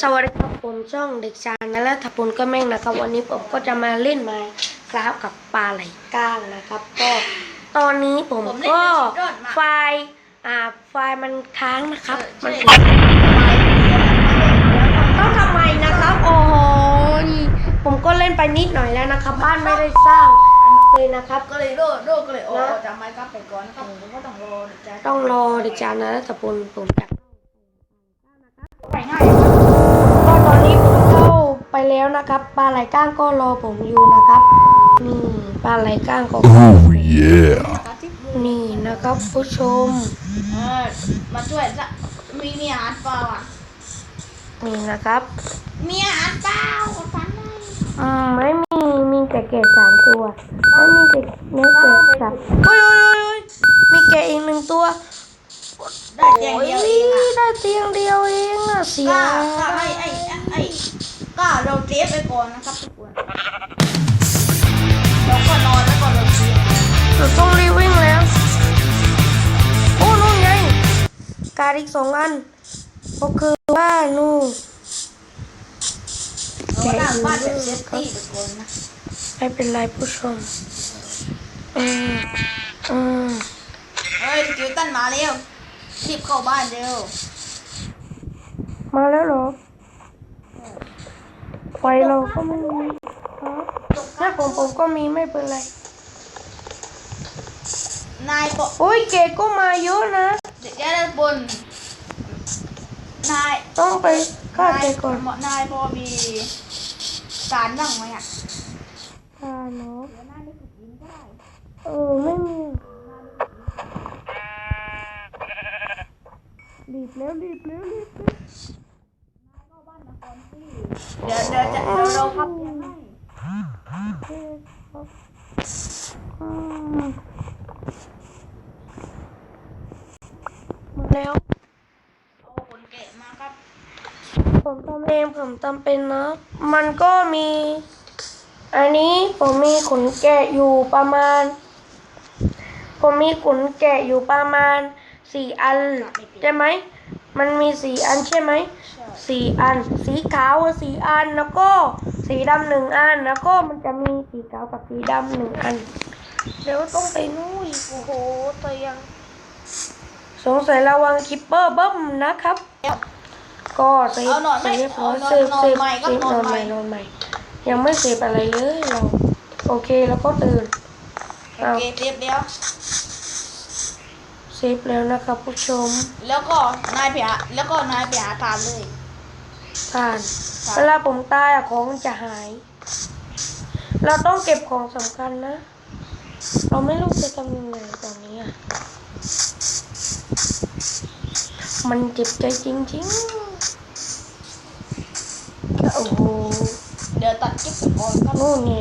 สวัสดีครับผมช่องเด็กชายนะและทัพพลก็แม่งนะครับ วันนี้ผมก็จะมาเล่นไม้กราฟกับปลาไหลก้างนะครับ ก็ตอนนี้ผมผมเล่นก็เป็นสุดยอดมากไฟล์อ่าไฟล์มันค้างนะครับ มันใช่ต้องทำไมนะครับโอ้โหนี่ผมก็เล่นไปนิดหน่อยแล้วนะครับ บ้านไม่ได้สร้างเลยนะครับ ก็เลยโดดโดดก็เลยโอ้จะไม่กลับไปก่อนนะครับผมก็ต้องรอเด็กใจต้องรอเด็กชายนะและทัพพลผมอย แล้วนะครับปลาไหลก้างก็รอผมอยู่นะครับนี่ปลาไหลก้างก็ Oh yeah. นะครับที่นี่นะครับผู้ชมเออมาช่วยจะมีมีอาหารเปล่าอะนี่นะครับ มีอาหารเปล่าฟันเลยอืมไม่มีมีแต่แกะสามตัวไม่มีแต่เนื้อแกะสับโอ้ยโอ้ยโอ้ยโอ้ยมีแกะอีกหนึ่งตัวได้เตียงเดียวเองอะได้เตียงเดียวเองอะเสียก้าก้าไอ้ไอ้ไอ้ก้าเราเซ ฟไปก่อนนะครับทุกคนเราก็นอนแล้วก็เราเซฟเราต้องรีบวิ่งแล้ว โอ้นู่นไง การดอีกสองอัน ก็คือว่านู่นเราตั้งบ้านแบบเซฟตี้ไปก่อนนะไม่เป็นไรผู้ชมอืมอืมเฮ้ยจิวตันมาเร็วรีบเข้าบ้านเร็ว มาแล้วเหรอ ไฟเราก็ไม่มีครับหน้าของผมก็มีไม่เป็นไร นายบอกโอ้ยเกดก็มาเยอะนะ เด็กแย่ด้านบน นายต้องไปฆ่าเกดก่อนนายพอมีการนั่งไหมอะอ่าเนาะเดี๋ยวนายไม่ฝึกยิงก็ได้เออไม่มีรีบแล้วรีบแล้วรีบแล้ว เดี๋ยวเดี๋ยวจะเดี๋ยวเราพับเตียงให้มาแล้วเอาขนแกะมาครับ ผมทำเองผมทำเป็นนะ มันก็มี อันนี้ผมมีขนแกะอยู่ประมาณ ผมมีขนแกะอยู่ประมาณสี่อันใช่ไหม มันมีสี่อันใช่ไหมใช่สี่อัน สีขาวสี่อันแล้วก็สีดำหนึ่งอันแล้วก็มันจะมีสีขาวกับสีดำหนึ่งอันเดี๋ยวต้องไปนู่นโอ้โหตัวยังสงสัยระวังคิปเปอร์เบิ้มนะครับเดี๋ยวก็เซฟเอานอนไหมเซฟเอานอนเซฟนอนเซฟใหม่ก็เซฟนนออนนใหใหม่ม่นอนใหม่ ยังไม่เซฟอะไรเลยเราโอเคแล้วก็ตื่นโอเคเรียบเดียว เซฟแล้วนะครับผู้ชมแล้วก็นายไปหาแล้วก็นายไปหาทานเลยผ่านครับ เวลาผมตายอะของจะหาย เราต้องเก็บของสำคัญนะ เราไม่รู้จะทำยังไงตอนนี้อะมันเจ็บใจจริงๆโอ้โหเดี๋ยวตัดคลิปก่อนครับ นู่นไง